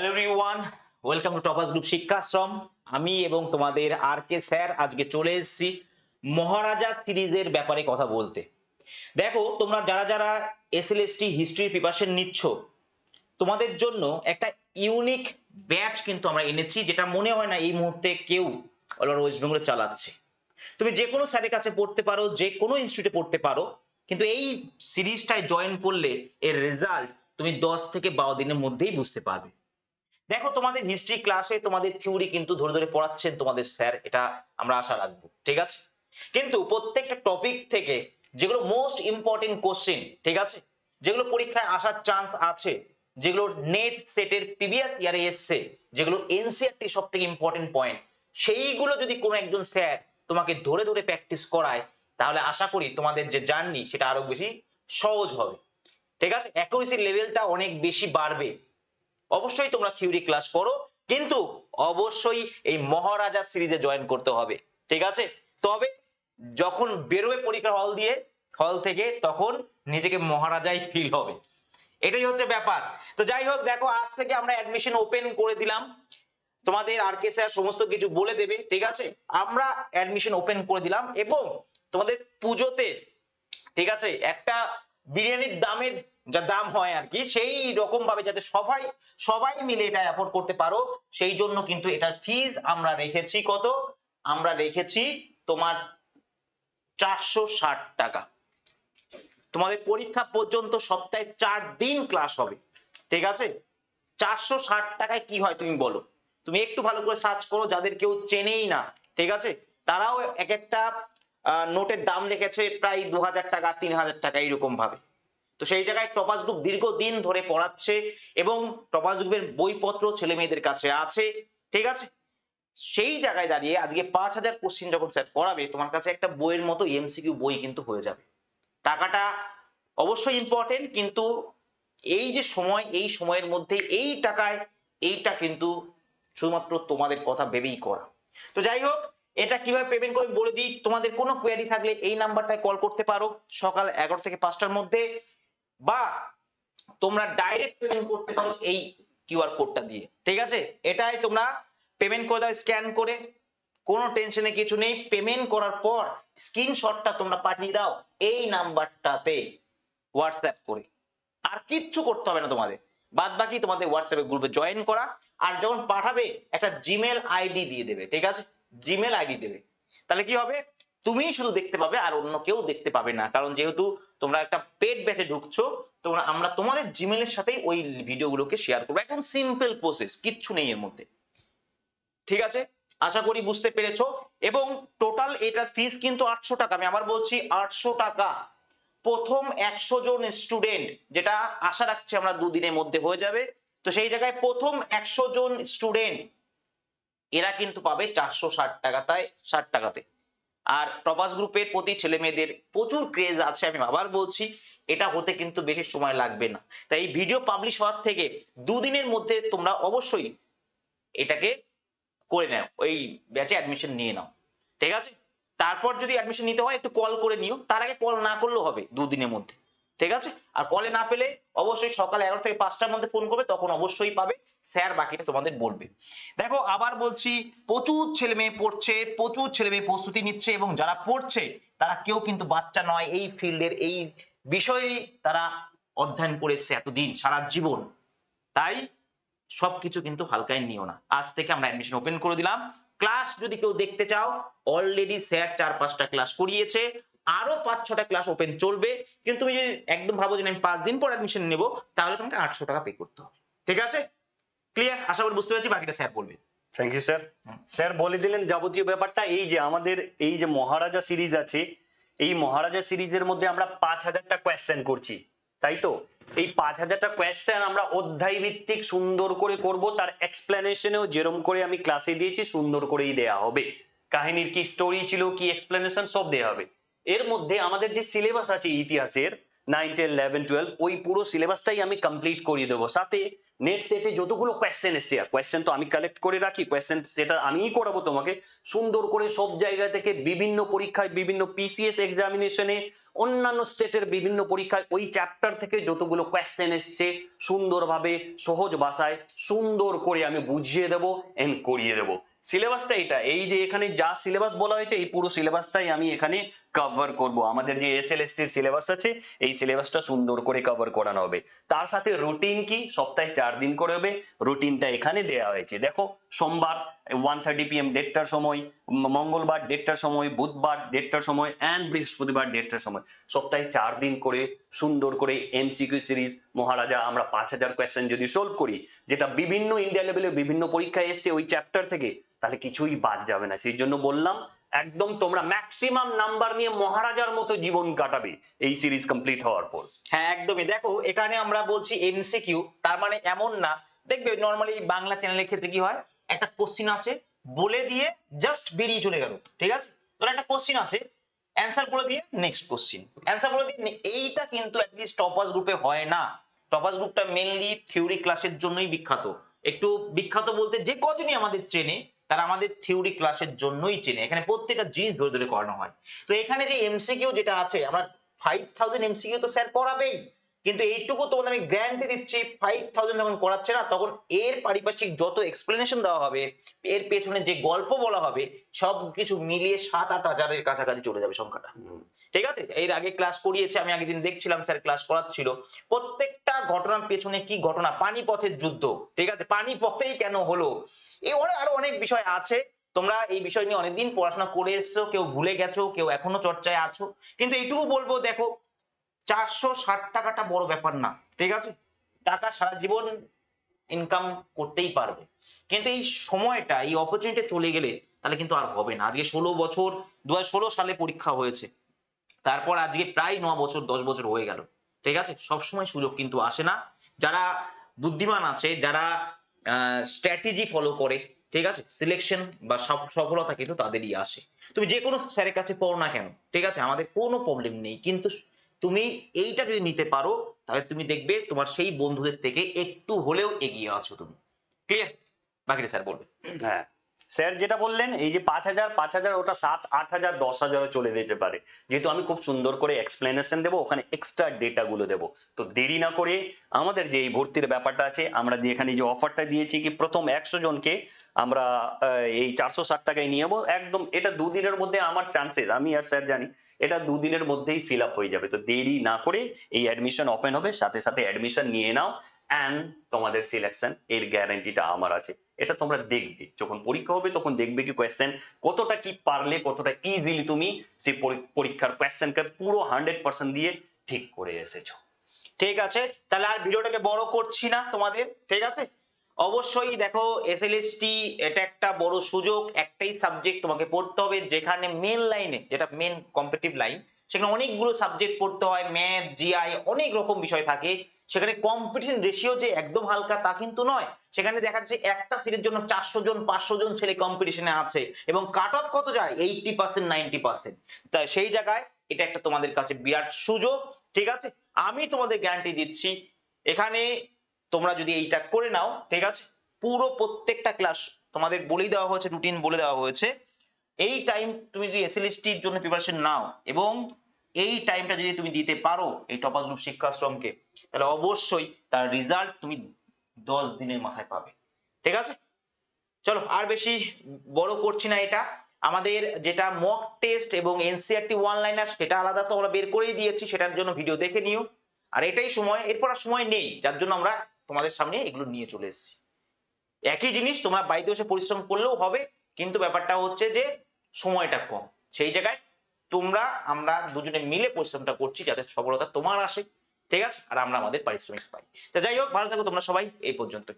Hello everyone welcome to toppers group Shikshashram আমি এবং তোমাদের আর কে স্যার আজকে চলে এসেছি মহারাজা সিরিজের ব্যাপারে কথা বলতে। দেখো, তোমরা যারা যারা এসএলএসটি হিস্ট্রি প্রিপারেশন নিচ্ছ, তোমাদের জন্য একটা ইউনিক ব্যাচ কিন্তু আমরা এনেছি, যেটা মনে হয় না এই মুহূর্তে কেউ অল ওয়েস্ট বেঙ্গলে চালাচ্ছে। তুমি যে কোনো স্যারের কাছে পড়তে পারো, যে কোনো ইনস্টিটিউটে পড়তে পারো, কিন্তু এই সিরিজটায় জয়েন করলে এর রেজাল্ট তুমি দশ থেকে বারো দিনের মধ্যেই বুঝতে পারবে। দেখো তোমাদের হিস্ট্রি ক্লাসে তোমাদের থিওরি কিন্তু ধরে ধরে পড়াচ্ছেন তোমাদের স্যার এটা আমরা আশা রাখব, ঠিক আছে? কিন্তু প্রত্যেকটা টপিক থেকে যেগুলো মোস্ট ইম্পর্টেন্ট কোশ্চেন ঠিক আছে? যেগুলো পরীক্ষায় আসার চান্স আছে, যেগুলো নেট সেটের প্রিভিয়াস ইয়ারে এসছে, যেগুলো এনসিআরটি সব থেকে ইম্পর্টেন্ট পয়েন্ট সেইগুলো যদি কোনো একজন স্যার তোমাকে ধরে ধরে প্র্যাকটিস করায়, তাহলে আশা করি তোমাদের যে জার্নি সেটা আরও বেশি সহজ হবে, ঠিক আছে? অ্যাকুরেসি লেভেলটা অনেক বেশি বাড়বে। অবশ্যই তোমরা থিওরি ক্লাস করো কিন্তু অবশ্যই এই মহারাজা সিরিজে জয়েন করতে হবে, ঠিক আছে? তবে যখন বেরোবে পরীক্ষার হল দিয়ে হল থেকে তখন নিজেকে মহারাজাই ফিল হবে। এটাই হচ্ছে ব্যাপার। তো যাই হোক, দেখো, আজ থেকে আমরা অ্যাডমিশন ওপেন করে দিলাম। তোমাদের আর কে স্যার সমস্ত কিছু বলে দেবে, ঠিক আছে? আমরা অ্যাডমিশন ওপেন করে দিলাম এবং তোমাদের পুজোতে, ঠিক আছে, একটা বিরিয়ানির দামের যা দাম হয় আর কি, সেই রকম ভাবে যাতে সবাই সবাই মিলে এটা অ্যাফোর্ড করতে পারো, সেই জন্য কিন্তু এটার ফিজ আমরা রেখেছি কত? আমরা রেখেছি তোমার চারশো ষাট টাকা। তোমাদের পরীক্ষা পর্যন্ত সপ্তাহে চার দিন ক্লাস হবে, ঠিক আছে? চারশো ষাট টাকায় কি হয় তুমি বলো? তুমি একটু ভালো করে সার্চ করো, যাদের কেউ চেনেই না, ঠিক আছে? তারাও এক একটা নোটের দাম রেখেছে প্রায় দু হাজার টাকা তিন হাজার টাকা এইরকম ভাবে তো সেই জায়গায় টপাস গ্রুপ দীর্ঘদিন ধরে পড়াচ্ছে এবং টপাস গ্রুপের বইপত্র ছেলে মেয়েদের কাছে আছে, ঠিক আছে? সেই জায়গায় দাঁড়িয়ে আজকে পাঁচ হাজার কোশ্চিন যখন স্যার পড়াবে, তোমার কাছে একটা বইয়ের মতো এমসিকিউ বই কিন্তু হয়ে যাবে। টাকাটা অবশ্যই ইম্পর্টেন্ট কিন্তু এই যে সময়, এই সময়ের মধ্যে এই টাকায় এইটা কিন্তু শুধুমাত্র তোমাদের কথা ভেবেই করা। তো যাই হোক, এটা কীভাবে পেমেন্ট করে বলে দিই। তোমাদের কোনো কোয়ারি থাকলে এই নাম্বারটায় কল করতে পারো সকাল এগারো থেকে পাঁচটার মধ্যে। বা তোমরা ডাইরেক্ট পেমেন্ট করতে পারো এই কিউআর কোডটা দিয়ে। ঠিক আছে? এটাই তোমরা পেমেন্ট করে দাও স্ক্যান করে। কোনো টেনশনে কিছু নেই। পেমেন্ট করার পর স্ক্রিনশটটা তোমরা পাঠিয়ে দাও এই নাম্বারটাতে হোয়াটসঅ্যাপ করে। আর কিচ্ছু করতে হবে না তোমাদের। বাদ বাকি তোমাদের হোয়াটসঅ্যাপে গ্রুপে জয়েন করা। আর যখন পাঠাবে, একটা জিমেল আইডি দিয়ে দেবে। ঠিক আছে? জিমেল আইডি দেবে। তাহলে কি হবে? তুমি শুধু দেখতে পাবে আর অন্য কেউ দেখতে পাবে না। কারণ যেহেতু তোমরা একটা পেড ব্যাচে ঢুকছো, তোমরা, আমরা তোমাদের জিমেলের সাথেই ওই ভিডিওগুলোকে শেয়ার করব। একদম সিম্পল প্রসেস কিচ্ছু নেই এর মধ্যে। ঠিক আছে? আশা করি বুঝতে পেরেছ। এবং টোটাল এটার ফিস কিন্তু আটশো টাকা। আমি আবার বলছি, আটশো টাকা। প্রথম একশো জন স্টুডেন্ট যেটা আশা রাখছি আমরা দুদিনের মধ্যে হয়ে যাবে। তো সেই জায়গায় প্রথম একশো জন স্টুডেন্ট এরা কিন্তু পাবে চারশো ষাট টাকাতায় ষাট টাকাতে। আর টপাস গ্রুপের প্রতি ছেলে মেয়েদের প্রচুর ক্রেজ আছে, আমি আবার বলছি, এটা হতে কিন্তু বেশি সময় লাগবে না। তাই এই ভিডিও পাবলিশ হওয়ার থেকে দুদিনের মধ্যে তোমরা অবশ্যই এটাকে করে নাও ওই ব্যাচে অ্যাডমিশন নিয়ে নাও। ঠিক আছে? তারপর যদি অ্যাডমিশন নিতে হয়, একটু কল করে নিও। তার আগে কল না করলেও হবে দুদিনের মধ্যে। ঠিক আছে? আর কলে না পেলে অবশ্যই সকাল এগারো থেকে পাঁচটার মধ্যে ফোন করবে, তখন অবশ্যই পাবে। স্যার বাকিটা তোমাদের বলবে। দেখো, আবার বলছি, প্রচুর ছেলে মেয়ে পড়ছে, প্রচুর ছেলে মেয়ে প্রস্তুতি নিচ্ছে এবং যারা পড়ছে, তারা কেউ কিন্তু বাচ্চা নয়। এই ফিল্ডের এই বিষয়ে তারা অধ্যয়ন করে এসছে এতদিন, সারা জীবন। তাই সবকিছু কিন্তু হালকায় নিও না। আজ থেকে আমরা অ্যাডমিশন ওপেন করে দিলাম। ক্লাস যদি কেউ দেখতে চাও অলরেডি স্যার চার পাঁচটা ক্লাস করিয়েছে। আরও পাঁচ ছটা ক্লাস ওপেন চলবে। কিন্তু তুমি যদি একদম ভাবো যে আমি পাঁচ দিন পর অ্যাডমিশন নেব, তাহলে তোমাকে আটশো টাকা পে করতে হবে। ঠিক আছে? ক্লিয়ার আশা করি বুঝতে পেরেছি বাকিটা স্যার বলবে। থ্যাংক ইউ স্যার স্যার বলে দিলেন যাবতীয় ব্যাপারটা এই যে আমাদের এই যে মহারাজা সিরিজ আছে এই মহারাজা সিরিজের মধ্যে আমরা পাঁচ হাজারটা কোয়েশ্চেন করছি তাই তো? এই পাঁচ হাজারটা কোয়েশ্চেন আমরা অধ্যায় ভিত্তিক সুন্দর করে করব তার এক্সপ্লেনেশনেও যেরম করে আমি ক্লাসে দিয়েছি সুন্দর করেই দেয়া হবে। কাহিনীর কি স্টোরি ছিল কি এক্সপ্লেনেশন সব দেয়া হবে। এর মধ্যে আমাদের যে সিলেবাস আছে ইতিহাসের নাইন টেন ইলেভেন টুয়েলভ ওই পুরো সিলেবাসটাই আমি কমপ্লিট করিয়ে দেবো। সাথে নেট সেটে যতগুলো কোয়েশ্চেন এসছে কোয়েশ্চেন তো আমি কালেক্ট করে রাখি কোয়েশ্চেন সেটা আমিই করাবো তোমাকে। সুন্দর করে সব জায়গা থেকে বিভিন্ন পরীক্ষায় বিভিন্ন পিসিএস এক্সামিনেশনে অন্যান্য স্টেটের বিভিন্ন পরীক্ষায় ওই চ্যাপ্টার থেকে যতগুলো কোয়েশ্চেন এসছে, সুন্দরভাবে সহজ ভাষায় সুন্দর করে আমি বুঝিয়ে দেবো এন্ড করিয়ে দেবো। সিলেবাসটা এটা। এই যে এখানে যা সিলেবাস বলা হয়েছে, এই পুরো সিলেবাসটাই আমি এখানে কভার করব। আমাদের যে এস এল সিলেবাস আছে, এই সিলেবাসটা সুন্দর করে কভার করানো হবে। তার সাথে রুটিন কি? সপ্তাহে চার দিন করে হবে। রুটিনটা এখানে দেয়া হয়েছে। দেখো, সোমবার ওয়ান থার্টি পিএম দেড়টার সময় মঙ্গলবার দেড়টার সময়, বুধবার দেড়টার সময় অ্যান্ড বৃহস্পতিবার দেড়টার সময়। সপ্তাহে চার দিন করে সুন্দর করে এমসিকিউ সিরিজ মহারাজা, আমরা পাঁচ হাজার কোয়েশ্চেন যদি সলভ করি, যেটা বিভিন্ন ইন্ডিয়া লেভেলে বিভিন্ন পরীক্ষায় এসছে ওই চ্যাপ্টার থেকে, তাহলে কিছুই বাদ যাবে না। সেই জন্য বললাম, একদম তোমরা ম্যাক্সিমাম নাম্বার নিয়ে মহারাজার মতো জীবন কাটাবে এই সিরিজ কমপ্লিট হওয়ার পর। হ্যাঁ একদমই। দেখো, এখানে আমরা বলছি এমসিকিউ তার মানে এমন না। দেখবে নর্মালি বাংলা চ্যানেলের ক্ষেত্রে কি হয়? একটা কোশ্চিন আছে, বলে দিয়ে জাস্ট বেরিয়ে চলে গেল, ঠিক আছে? ধর একটা কোশ্চিন আছে অ্যান্সার বলে দিয়ে নেক্সট কোশ্চিন অ্যান্সার বলে দিয়ে এইটা কিন্তু অ্যাটলিস্ট টপাস গ্রুপে হয় না। টপাস গ্রুপটা মেনলি থিওরি ক্লাসের জন্যই বিখ্যাত। একটু বিখ্যাত বলতে যে কজনই আমাদের চেনে, তারা আমাদের থিওরি ক্লাসের জন্যই চেনে। এখানে প্রত্যেকটা জিনিস ধরে ধরে করানো হয়। তো এখানে যে এমসিকিউ যেটা আছে, আমরা ফাইভ থাউজেন্ড এমসিকিউ তো স্যার পড়াবেই। কিন্তু এইটুকু তোমাদের আমি গ্যারান্টি দিচ্ছি ফাইভ থাউজেন্ড যখন করাচ্ছে না তখন এর পারিপার্শ্বিক যত এক্সপ্লেনেশন দেওয়া হবে এর পেছনে যে গল্প বলা হবে সব কিছু মিলিয়ে সাত আট হাজারের কাছাকাছি চলে যাবে সংখ্যাটা। ঠিক আছে? এর আগে ক্লাস করিয়েছে আমি আগের দিন দেখছিলাম স্যার ক্লাস করাচ্ছিল। প্রত্যেকটা ঘটনার পেছনে কি ঘটনা? পানিপথের যুদ্ধ। ঠিক আছে? পানিপথেই কেন হলো? এই অনেক আরও অনেক বিষয় আছে। তোমরা এই বিষয় নিয়ে অনেকদিন পড়াশোনা করে এসছো কেউ ভুলে গেছো কেউ এখনও চর্চায় আছো। কিন্তু এইটুকু বলব দেখো চারশো ষাট টাকাটা বড় ব্যাপার না, ঠিক আছে? টাকা সারা জীবন ইনকাম করতেই পারবে। কিন্তু এই সময়টা, এই অপরচুনিটি চলে গেলে তাহলে কিন্তু আর হবে না। আজকে ষোলো বছর, দু হাজার ষোলো সালে পরীক্ষা হয়েছে। তারপর আজকে প্রায় ন বছর, দশ বছর হয়ে গেল, ঠিক আছে? সবসময় সুযোগ কিন্তু আসে না। যারা বুদ্ধিমান আছে, যারা স্ট্র্যাটেজি ফলো করে, ঠিক আছে? সিলেকশন বা সফ- সফলতা কিন্তু তাদেরই আসে। তুমি যে কোনো স্যারের কাছে পড়ো না কেন, ঠিক আছে? আমাদের কোনো প্রবলেম নেই। কিন্তু তুমি এইটা যদি নিতে পারো, তাহলে তুমি দেখবে তোমার সেই বন্ধুদের থেকে একটু হলেও এগিয়ে আছো তুমি। ক্লিয়ার বাকিটা স্যার বলবে। হ্যাঁ। স্যার যেটা বললেন, এই যে পাঁচ হাজার পাঁচ হাজার, ওটা সাত, আট হাজার, দশ হাজারও চলে যেতে পারে। যেহেতু আমি খুব সুন্দর করে এক্সপ্লেনেশন দেবো, ওখানে এক্সট্রা ডেটাগুলো দেবো। তো দেরি না করে আমাদের যে এই ভর্তির ব্যাপারটা আছে, আমরা যে এখানে যে অফারটা দিয়েছি কি প্রথম একশো জনকে আমরা এই চারশো ষাট টাকায় নিয়ে যাব একদম, এটা দুদিনের মধ্যে আমার চান্সেস আমি আর স্যার জানি, এটা দুদিনের মধ্যেই ফিল আপ হয়ে যাবে। তো দেরি না করে এই অ্যাডমিশন ওপেন হবে, সাথে সাথে অ্যাডমিশন নিয়ে নাও অ্যান্ড তোমাদের সিলেকশন এর গ্যারেন্টিটা আমার আছে। এটা তোমরা দেখবে। যখন পরীক্ষা হবে, তখন দেখবে কি কোয়েশ্চেন কতটা কি পারলে, কতটা ইজিলি তুমি সেই পরীক্ষার কোয়েশ্চেনকে পুরো হান্ড্রেড পার্সেন্ট দিয়ে ঠিক করে এসেছ। ঠিক আছে? তাহলে আর ভিডিওটাকে বড় করছি না তোমাদের, ঠিক আছে? অবশ্যই দেখো এস এসএলএসটি এটা একটা বড় সুযোগ, একটাই সাবজেক্ট তোমাকে পড়তে হবে, যেখানে মেন লাইনে যেটা মেন কম্পিটিভ লাইন সেখানে অনেকগুলো সাবজেক্ট পড়তে হয় ম্যাথ জিআই অনেক রকম বিষয় থাকে। সেখানে কম্পিটিশন রেশিও যে একদম হালকা তা কিন্তু নয়। সেখানে দেখা যাচ্ছে একটা সিরিজের জন্য চারশো জন, পাঁচশো জন ছেলে কম্পিটিশনে আছে এবং কাট অফ কত যায়? এইটটি পার্সেন্ট নাইনটি পার্সেন্ট তাই সেই জায়গায় এটা একটা তোমাদের কাছে বিরাট সুযোগ, ঠিক আছে? আমি তোমাদের গ্যারান্টি দিচ্ছি, এখানে তোমরা যদি এইটা করে নাও, ঠিক আছে? পুরো প্রত্যেকটা ক্লাস তোমাদের বলেই দেওয়া হয়েছে রুটিন বলে দেওয়া হয়েছে। এই টাইম তুমি যদি এসএলএসটির জন্য প্রিপারেশন নাও এবং এই টাইমটা যদি তুমি দিতে পারো এই টপাস গ্রুপ শিক্ষাশ্রমকে, তাহলে অবশ্যই তার রেজাল্ট তুমি দশ দিনের মাথায় পাবে। ঠিক আছে? চলো, আর বেশি বড় করছি না এটা। আমাদের যেটা মক টেস্ট এবং এনসিআরটি ওয়ান লাইনার সেটা আলাদা তো আমরা বের করেই দিয়েছি, সেটার জন্য ভিডিও দেখে নিও। আর এটাই সময়, এরপর আর সময় নেই, যার জন্য আমরা তোমাদের সামনে এগুলো নিয়ে চলে এসেছি। একই জিনিস তোমরা বাড়িতে বসে পরিশ্রম করলেও হবে, কিন্তু ব্যাপারটা হচ্ছে যে সময়টা কম। সেই জায়গায় তোমরা, আমরা দুজনে মিলে পরিশ্রমটা করছি যাতে সফলতা তোমার আসে। ঠিক আছে? আর আমরা আমাদের পারিশ্রমিক পাই। তো যাই হোক, ভালো থাকো তোমরা সবাই। এই পর্যন্ত